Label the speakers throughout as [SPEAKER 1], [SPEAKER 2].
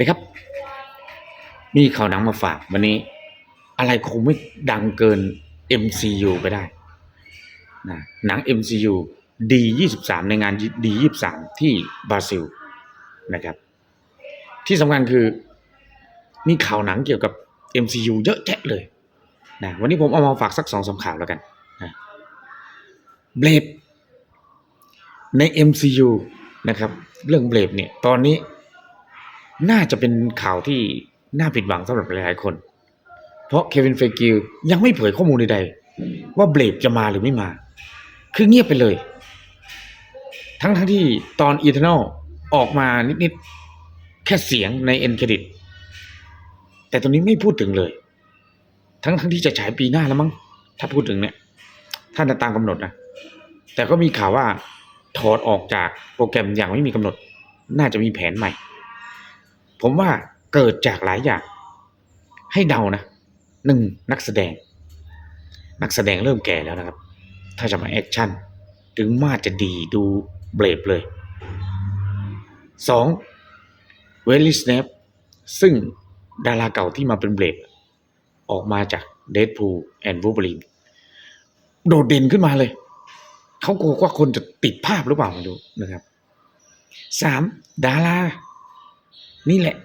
[SPEAKER 1] เลยครับ มีข่าวหนังมาฝากวันนี้ อะไรคงไม่ดังเกิน MCU ไปได้นะหนัง MCU D23 ในงาน D23 ที่บราซิลนะครับ ที่สำคัญคือมีข่าวหนังเกี่ยวกับ MCU เยอะแยะเลยนะวันนี้ผมเอามาฝากสักสองสามข่าวแล้วกันนะเบลดใน MCU นะครับ เรื่องเบลดเนี่ย ตอนนี้ น่าจะเป็นข่าวที่น่าผิดหวังสำหรับหลายๆคน เพราะเควินเฟกิลยังไม่เผยข้อมูลใดๆว่าเบลดจะมาหรือไม่มา คือเงียบไปเลย ทั้งๆที่ตอนอีเทนอลออกมานิดๆ แค่เสียงในเอ็นเครดิต แต่ตรงนี้ไม่พูดถึงเลย ทั้งทั้งๆที่จะฉายปีหน้าแล้วมั้ง ถ้าพูดถึงเนี่ย ถ้าตามกำหนดนะ แต่ก็มีข่าวว่าถอดออกจากโปรแกรมอย่างไม่มีกำหนด น่าจะมีแผนใหม่ ผมว่าเกิดจากหลายอย่าง ให้เดานะหนึ่งนักแสดง นักแสดงเริ่มแก่แล้วนะครับ ถ้าจะมาแอคชั่น ถึงมาจะดีดูเบรบเลยสองเวลลี่สเนปซึ่งดาราเก่าที่มาเป็นเบรบออกมาจากเด p พูแอนด์วูบลีนโดดเด่นขึ้นมาเลย เขากลัวว่าคนจะติดภาพหรือเปล่าไม่รู้นะครับสามดารา นี่แหละ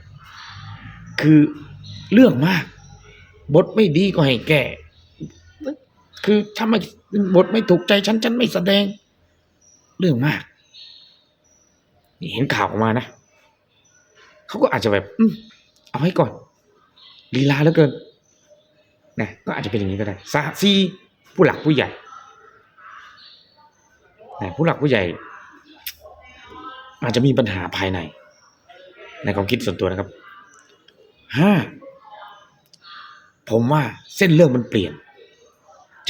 [SPEAKER 1] คือเรื่องมาก บทไม่ดีก็ให้แก้คือถ้าไม่บทไม่ถูกใจฉันฉันไม่แสดง เรื่องมาก นี่เห็นข่าวออกมานะเขาก็อาจจะแบบ อืมเอาไว้ก่อนลีลาเหลือเกินนะก็อาจจะเป็นอย่างนี้ก็ได้สาซีผู้หลักผู้ใหญ่นะผู้หลักผู้ใหญ่ อาจจะมีปัญหาภายใน ในความคิดส่วนตัวนะครับห้าผมว่าเส้นเรื่องมันเปลี่ยน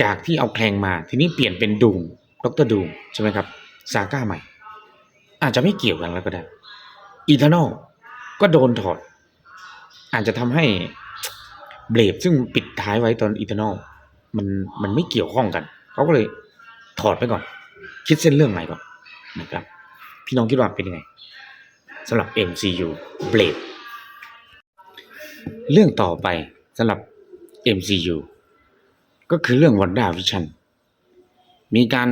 [SPEAKER 1] จากที่เอาแคลงมา ทีนี้เปลี่ยนเป็นดูมดรดูมใช่ไหมครับซาก้าใหม่ อาจจะไม่เกี่ยวกันแล้วก็ได้อีเทอร์นอลก็โดนถอด อาจจะทำให้เบลดซึ่งปิดท้ายไว้ตอนอีเทอร์นอลมันมันไม่เกี่ยวข้องกัน เขาก็เลยถอดไปก่อน คิดเส้นเรื่องใหม่ก่อนนะครับ พี่น้องคิดว่าเป็นยังไง สำหรับ MCU Blade เรื่องต่อไปสำหรับ MCU ก็คือเรื่อง Wanda Vision มีการ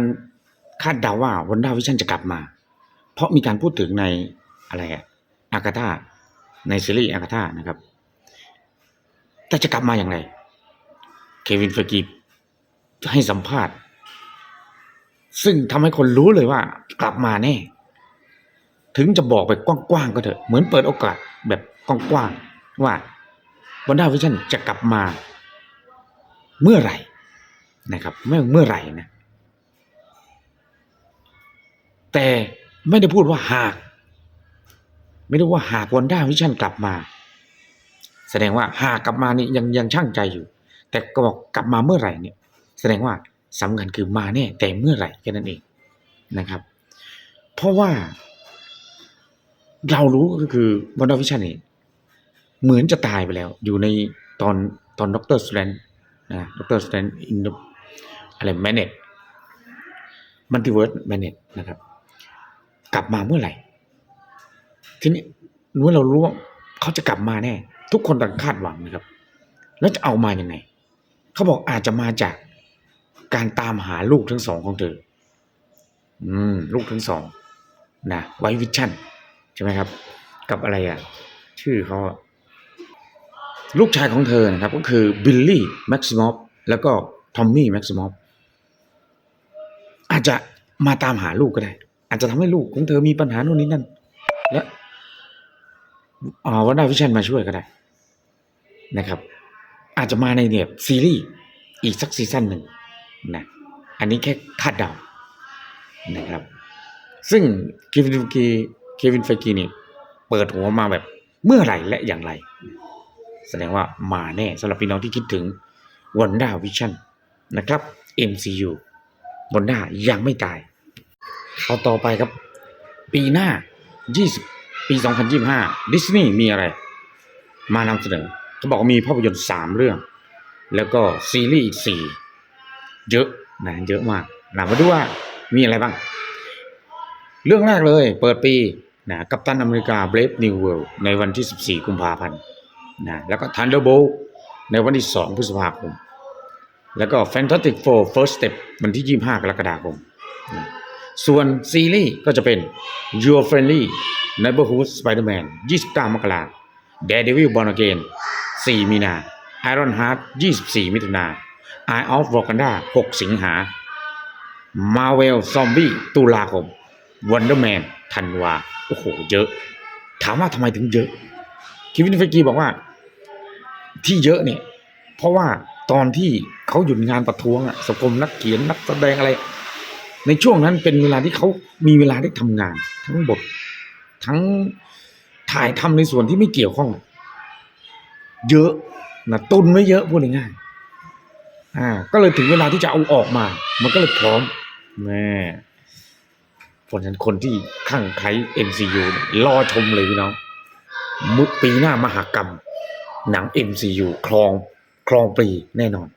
[SPEAKER 1] คาดเดาว่า Wanda Vision จะกลับมา เพราะมีการพูดถึงในอะไรอะอากาธาในซีรีส์อากาธานะครับ แต่จะกลับมาอย่างไร เควินเฟร์กีให้สัมภาษณ์ ซึ่งทำให้คนรู้เลยว่ากลับมาแน่ ถึงจะบอกไปกว้างๆก็เถอะ เหมือนเปิดโอกาสแบบกว้างๆว่าวันด้าวิชั่นจะกลับมา เมื่อไหร่นะครับเมื่อเมื่อไหร่นะแต่ไม่ได้พูดว่าหาก ไม่ได้ว่าหากวันด้าวิชั่นกลับมา แสดงว่าหากกลับมานี่ยังยังช่างใจอยู่ แต่ก็บอกกลับมาเมื่อไหร่เนี่ย แสดงว่าสำคัญคือมาแน่แต่เมื่อไหร่แค่นั้นเองนะครับ เพราะว่า เรารู้ก็คือวันดาวิชันนี่เหมือนจะตายไปแล้ว อยู่ในตอนตอนด็อกเตอร์สแตนนะด็อกเตอร์สแตนอินอะไรแมเนตมัลติเวิร์สแมเนตนะครับ กลับมาเมื่อไหร่ ทีนี้เมื่อเรารู้ว่าเขาจะกลับมาแน่ ทุกคนต่างคาดหวังนะครับ แล้วจะเอามาอย่างไงเขาบอกอาจจะมาจากการตามหาลูกทั้งสองของเธอ อืม ลูกทั้งสอง นะไววิชั่น ใช่ไหมครับ กับอะไรอะ ชื่อเขาลูกชายของเธอนะครับ ก็คือบิลลี่แม็กซิมอฟแล้วก็ทอมมี่แม็กซิมอฟอาจจะมาตามหาลูกก็ได้ อาจจะทำให้ลูกของเธอมีปัญหาโน่นนี่นั่น และวันดาวิชันมาช่วยก็ได้ นะครับ อาจจะมาในเนี่ยซีรีส์อีกสักซีซั่นหนึ่งนะอันนี้แค่คาดเดานะครับ ซึ่งเควินเฟกี เควินเฟกีนี่เปิดหัวมาแบบเมื่อไหร่และอย่างไร แสดงว่ามาแน่สำหรับพี่น้องที่คิดถึงวันด้าวิชั่นนะครับ MCU วันด้ายังไม่ตาย เอาต่อไปครับ ปีหน้า 20 ปี 2025ดิสนีย์มีอะไร มานำเสนอเขาบอกว่ามีภาพยนตร์ 3 เรื่อง แล้วก็ซีรีส์อีก 4 เยอะนะเยอะมากเรามาดูว่ามีอะไรบ้าง เรื่องแรกเลย เปิดปี นะกัปตันอเมริกา Brave New World ในวันที่ 14 กุมภาพันธ์นะแล้วก็ Thunderbolt ในวันที่ 2 พฤษภาคม แล้วก็ Fantastic Four First Step วันที่ 25 กรกฎาคมนะส่วนซีรีส์ก็จะเป็น Your Friendly Neighborhood Spider-Man 29 มกราคม Daredevil Born Again 4 มีนา Iron Heart 24 มิถุนา Eye of Wakanda 6 สิงหา Marvel Zombie ตุลาคม Wonder Man ธันวาโอ้โหเยอะ ถามว่าทำไมถึงเยอะคิวินเฟกีบอกว่า ที่เยอะเนี่ย เพราะว่าตอนที่เขาหยุดงานประท้วงอะสกรมนักเขียนนักแสดงอะไร ในช่วงนั้นเป็นเวลาที่เขามีเวลาได้ทำงาน ทั้งบททั้งถ่ายทำในส่วนที่ไม่เกี่ยวข้อง เยอะนะตุนไว้เยอะพูดง่ายอ่า ก็เลยถึงเวลาที่จะเอาออกมา มันก็เลยพร้อมแม่ ราะฉะนั้นคนที่ข้างใคร MCU เนี่ยรอชมเลยพี่น้องมุดปีหน้ามหากรรม หนัง MCU คลองคลองปีแน่นอน